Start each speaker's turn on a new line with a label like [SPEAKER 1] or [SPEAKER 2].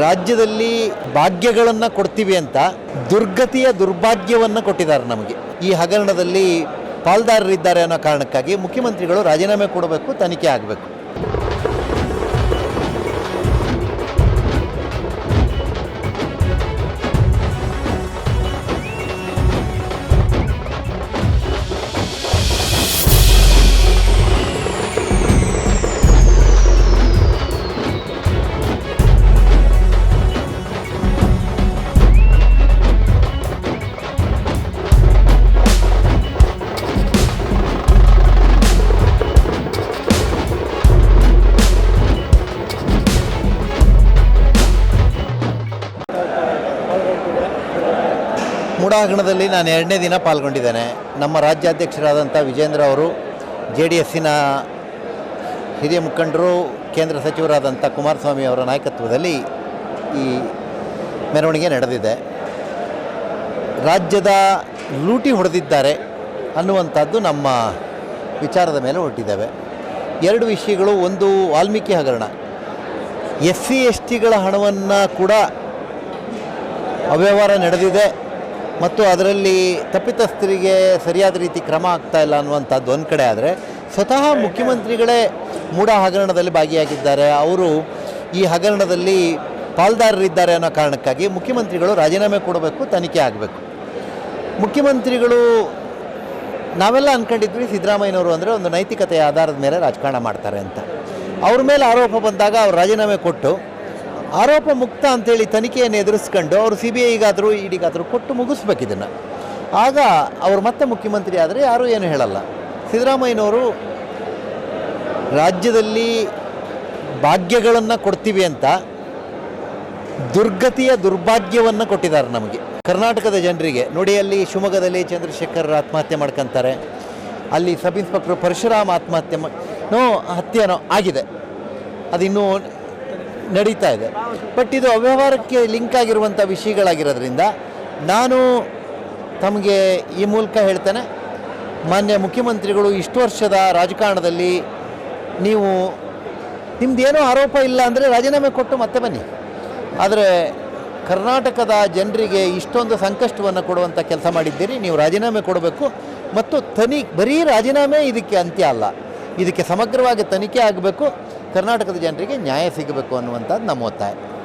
[SPEAKER 1] ರಾಜ್ಯದಲ್ಲಿ ಭಾಗ್ಯಗಳನ್ನು ಕೊಡ್ತೀವಿ ಅಂತ ದುರ್ಗತಿಯ ದುರ್ಭಾಗ್ಯವನ್ನು ಕೊಟ್ಟಿದ್ದಾರೆ ನಮಗೆ. ಈ ಹಗರಣದಲ್ಲಿ ಪಾಲ್ದಾರರಿದ್ದಾರೆ ಅನ್ನೋ ಕಾರಣಕ್ಕಾಗಿ ಮುಖ್ಯಮಂತ್ರಿಗಳು ರಾಜೀನಾಮೆ ಕೊಡಬೇಕು, ತನಿಖೆ ಆಗಬೇಕು. ಮೂಡಾಹಗರಣದಲ್ಲಿ ನಾನು ಎರಡನೇ ದಿನ ಪಾಲ್ಗೊಂಡಿದ್ದೇನೆ. ನಮ್ಮ ರಾಜ್ಯಾಧ್ಯಕ್ಷರಾದಂಥ ವಿಜೇಂದ್ರ ಅವರು, ಜೆ ಡಿ ಎಸ್ಸಿನ ಹಿರಿಯ ಮುಖಂಡರು, ಕೇಂದ್ರ ಸಚಿವರಾದಂಥ ಕುಮಾರಸ್ವಾಮಿ ಅವರ ನಾಯಕತ್ವದಲ್ಲಿ ಈ ಮೆರವಣಿಗೆ ನಡೆದಿದೆ. ರಾಜ್ಯದ ಲೂಟಿ ಹೊಡೆದಿದ್ದಾರೆ ಅನ್ನುವಂಥದ್ದು ನಮ್ಮ ವಿಚಾರದ ಮೇಲೆ ಹೊರಟಿದ್ದಾವೆ ಎರಡು ವಿಷಯಗಳು, ಒಂದು ವಾಲ್ಮೀಕಿ ಹಗರಣ. ಎಸ್ ಸಿ ಎಸ್ ಟಿಗಳ ಹಣವನ್ನು ಕೂಡ ಅವ್ಯವಹಾರ ನಡೆದಿದೆ. ಮತ್ತು ಅದರಲ್ಲಿ ತಪ್ಪಿತಸ್ಥರಿಗೆ ಸರಿಯಾದ ರೀತಿ ಕ್ರಮ ಆಗ್ತಾ ಇಲ್ಲ ಅನ್ನುವಂಥದ್ದು ಒಂದು ಕಡೆ ಆದರೆ ಸ್ವತಃ ಮುಖ್ಯಮಂತ್ರಿಗಳೇ ಮೂಡ ಹಗರಣದಲ್ಲಿ ಭಾಗಿಯಾಗಿದ್ದಾರೆ. ಅವರು ಈ ಹಗರಣದಲ್ಲಿ ಪಾಲ್ದಾರರಿದ್ದಾರೆ ಅನ್ನೋ ಕಾರಣಕ್ಕಾಗಿ ಮುಖ್ಯಮಂತ್ರಿಗಳು ರಾಜೀನಾಮೆ ಕೊಡಬೇಕು, ತನಿಖೆ ಆಗಬೇಕು. ಮುಖ್ಯಮಂತ್ರಿಗಳು, ನಾವೆಲ್ಲ ಅಂದ್ಕೊಂಡಿದ್ವಿ ಸಿದ್ದರಾಮಯ್ಯನವರು ಅಂದರೆ ಒಂದು ನೈತಿಕತೆಯ ಆಧಾರದ ಮೇಲೆ ರಾಜಕಾರಣ ಮಾಡ್ತಾರೆ ಅಂತ. ಅವ್ರ ಮೇಲೆ ಆರೋಪ ಬಂದಾಗ ಅವ್ರು ರಾಜೀನಾಮೆ ಕೊಟ್ಟು ಆರೋಪ ಮುಕ್ತ ಅಂತೇಳಿ ತನಿಖೆಯನ್ನು ಎದುರಿಸ್ಕೊಂಡು ಅವರು ಸಿ ಬಿ ಐಗಾದರೂ ಇಡಿಗಾದರೂ ಕೊಟ್ಟು ಮುಗಿಸ್ಬೇಕು ಇದನ್ನು. ಆಗ ಅವರು ಮತ್ತೆ ಮುಖ್ಯಮಂತ್ರಿ ಆದರೆ ಯಾರೂ ಏನು ಹೇಳಲ್ಲ. ಸಿದ್ದರಾಮಯ್ಯನವರು ರಾಜ್ಯದಲ್ಲಿ ಭಾಗ್ಯಗಳನ್ನು ಕೊಡ್ತೀವಿ ಅಂತ ದುರ್ಗತಿಯ ದುರ್ಭಾಗ್ಯವನ್ನು ಕೊಟ್ಟಿದ್ದಾರೆ ನಮಗೆ. ಕರ್ನಾಟಕದ ಜನರಿಗೆ, ನೋಡಿ ಅಲ್ಲಿ ಶಿವಮೊಗ್ಗದಲ್ಲಿ ಚಂದ್ರಶೇಖರ್ ಆತ್ಮಹತ್ಯೆ ಮಾಡ್ಕೊಂತಾರೆ. ಅಲ್ಲಿ ಸಬ್ ಇನ್ಸ್ಪೆಕ್ಟರ್ ಪರಶುರಾಮ್ ಆತ್ಮಹತ್ಯೆ ನೋ ಹತ್ಯೆನೋ ಆಗಿದೆ. ಅದಿನ್ನೂ ನಡೀತಾ ಇದೆ. ಬಟ್ ಇದು ಅವ್ಯವಹಾರಕ್ಕೆ ಲಿಂಕ್ ಆಗಿರುವಂಥ ವಿಷಯಗಳಾಗಿರೋದ್ರಿಂದ ನಾನು ತಮಗೆ ಈ ಮೂಲಕ ಹೇಳ್ತೇನೆ, ಮಾನ್ಯ ಮುಖ್ಯಮಂತ್ರಿಗಳು ಇಷ್ಟು ವರ್ಷದ ರಾಜಕಾರಣದಲ್ಲಿ ನೀವು ನಿಮ್ಮದೇನೋ ಆರೋಪ ಇಲ್ಲ ಅಂದರೆ ರಾಜೀನಾಮೆ ಕೊಟ್ಟು ಮತ್ತೆ ಬನ್ನಿ. ಆದರೆ ಕರ್ನಾಟಕದ ಜನರಿಗೆ ಇಷ್ಟೊಂದು ಸಂಕಷ್ಟವನ್ನು ಕೊಡುವಂಥ ಕೆಲಸ ಮಾಡಿದ್ದೀರಿ, ನೀವು ರಾಜೀನಾಮೆ ಕೊಡಬೇಕು ಮತ್ತು ತನಿ ಬರೀ ರಾಜೀನಾಮೆ ಇದಕ್ಕೆ ಅಂತ್ಯ ಅಲ್ಲ. ಇದಕ್ಕೆ ಸಮಗ್ರವಾಗಿ ತನಿಖೆ ಆಗಬೇಕು. ಕರ್ನಾಟಕದ ಜನರಿಗೆ ನ್ಯಾಯ ಸಿಗಬೇಕು ಅನ್ನುವಂಥದ್ದು ನಮ್ಮ ಒತ್ತಾಯ.